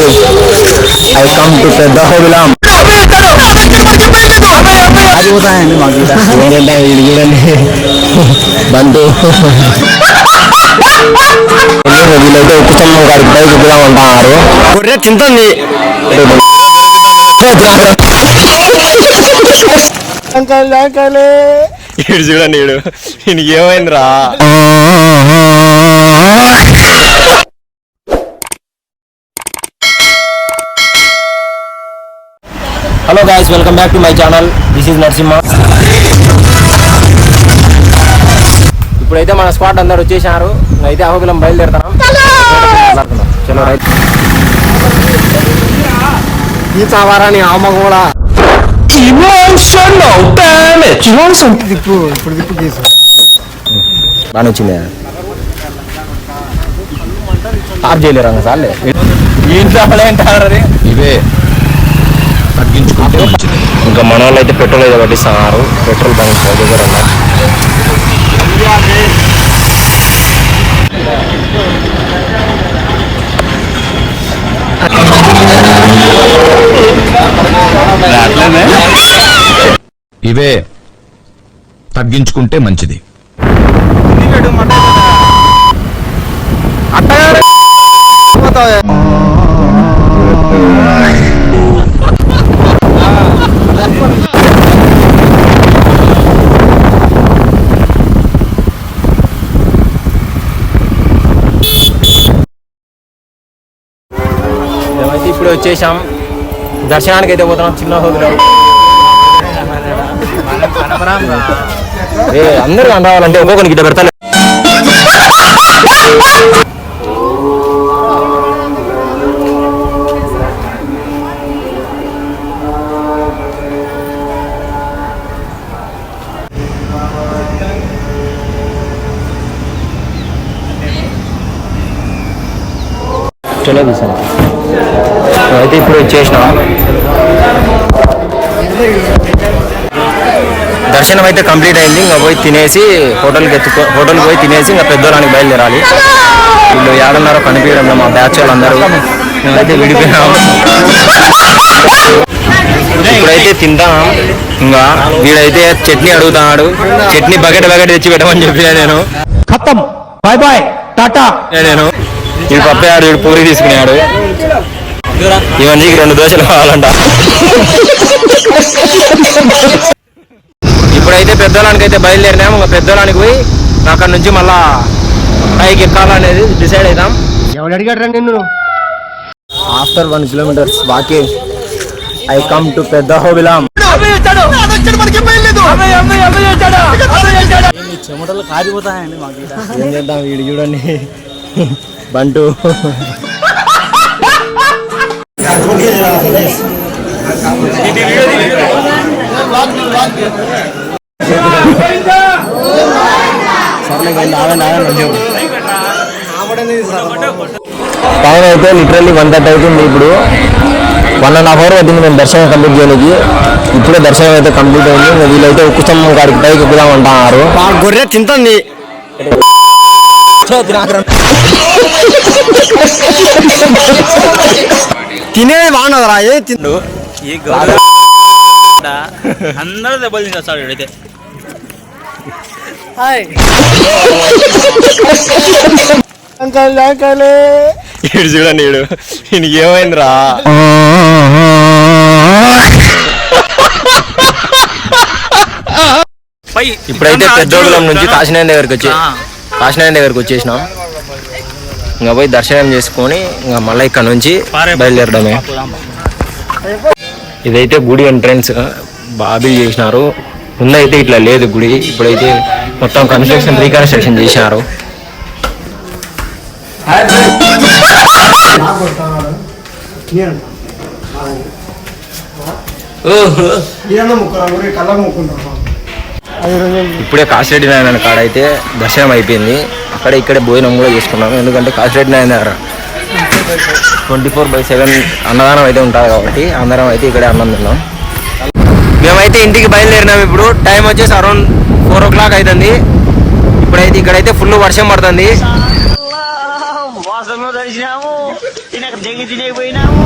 I come to పెద్ద హోబిలాం అది పోతాయండి మాకు ఏంటంటే వీడు చూడండి బంటు వీళ్ళైతే గారికి ఎక్కుదాం అంటున్నారు గొర్రె తింటుంది చూడండి ఈయనకి ఏమైందిరా hello guys welcome back to my channel this is Narasimha ఇప్పుడైతే మన స్క్వాడ్ అందరు వచ్చేసారు. అయితే అహోబిలం బయలుదేరుతాం చలో రైట్ ఈ చావారాని అమ్మ కూడా. బాగా వచ్చింది. ఆఫ్ చేయలేరు అంగ సార్లే ఏం చావలే అంటారు అది ఇవే. తగ్గించుకుంటే మంచిది. ఇంకా మన వాళ్ళు అయితే పెట్రోల్ అయితే పట్టిస్తున్నారు. పెట్రోల్ బంక్ దగ్గర ఇవే తగ్గించుకుంటే మంచిది. మేమైతే ఇప్పుడు వచ్చేసాం. దర్శనానికి అయితే పోతున్నాం చిన్న హోదులో ఏ అందరూ రావాలంటే ఒక్కొక్కరికి ఇట్లా పెడతాను చలో తీసాను. అయితే ఇప్పుడు వచ్చేసినాం. దర్శనం అయితే కంప్లీట్ అయింది. ఇంకా పోయి తినేసి హోటల్కి ఎత్తుకో హోటల్కి పోయి తినేసి ఇంకా పెద్దోళ్ళనికి బయలుదేరాలి. వీళ్ళు ఏడున్నారో కనిపించడం మా బ్యాచ్ వాళ్ళందరూ మేమైతే విడిపోయినాం ఇప్పుడైతే తింటాం ఇంకా వీడైతే చట్నీ అడుగుతున్నాడు. చట్నీ బకెట్ బకెట్ తెచ్చి పెట్టమని చెప్పిన నేను. ఖతం. Bye bye tata. నేను. వీడు పప్పాడు వీడు పూరి తీసుకున్నాడు ఇవన్నీ రెండు దోశలు కావాలంట ఇప్పుడైతే పెద్దోళ్ళానికి అయితే బయలుదేరినాం ఇంకా పెద్దోళ్ళానికి పోయి అక్కడ నుంచి మళ్ళా పైకి ఎక్కాలనేది డిసైడ్ అవుతాం ఎవడు అడిగాడు రండి నిన్ను after one kilometers walking I come to పెద్ద హోబిలాం చెమటలు కారిపోతాయండి మాకు ఏం చేద్దాం వీడు చూడండి బంటు. టైం అయితే లిటరల్లీ వన్ థర్టీ అవుతుంది ఇప్పుడు. వన్ అండ్ హాఫ్ అవర్ పట్టింది మేము దర్శనం కంప్లీట్ చేయడానికి. ఇప్పుడే దర్శనం అయితే కంప్లీట్ అయింది. వీళ్ళైతే ఉక్కు స్తంభం కాడికి పైకి ఎక్కుదాం అంటున్నారు. గొర్రె తింటుంది తినేది బాగున్నదిరా ఏ తిండు ఈ అందరూ దెబ్బలు తినేస్తాడు ఇడైతే ఈడు చూడండి ఈడు. ఈయనకి ఏమైందిరా? ఇప్పుడైతే పెద్దోగులం నుంచి కాశీనాయన దగ్గరికి వచ్చి. కాశీనాయన దగ్గరికి వచ్చేసినాం. ఇంకా పోయి దర్శనం చేసుకొని ఇంకా మళ్ళీ ఇక్కడ నుంచి బయలుదేరడమే. ఇదైతే గుడి ఎంట్రన్స్ బాబీ చేసినారు. ముందైతే ఇట్లా లేదు గుడి ఇప్పుడైతే మొత్తం కన్స్ట్రక్షన్ రీకన్స్ట్రక్షన్ చేసినారు. ఇప్పుడే కాశిరెడ్డి నాయన కాడ అయితే దర్శనం అయిపోయింది. అక్కడ ఇక్కడే భోజనం కూడా చేసుకున్నాము. ఎందుకంటే కాశిరెడ్డి నాయన ట్వంటీ ఫోర్ బై సెవెన్ అన్నదానం అయితే ఉంటుంది కాబట్టి అందరం అయితే ఇక్కడే అన్నం తిన్నాం. మేమైతే ఇంటికి బయలుదేరినాం ఇప్పుడు. టైం వచ్చేసి అరౌండ్ ఫోర్ ఓ క్లాక్ అవుతుంది. ఇప్పుడైతే ఇక్కడైతే ఫుల్ వర్షం పడుతుంది. తినక దెంగి తినకపోయినాము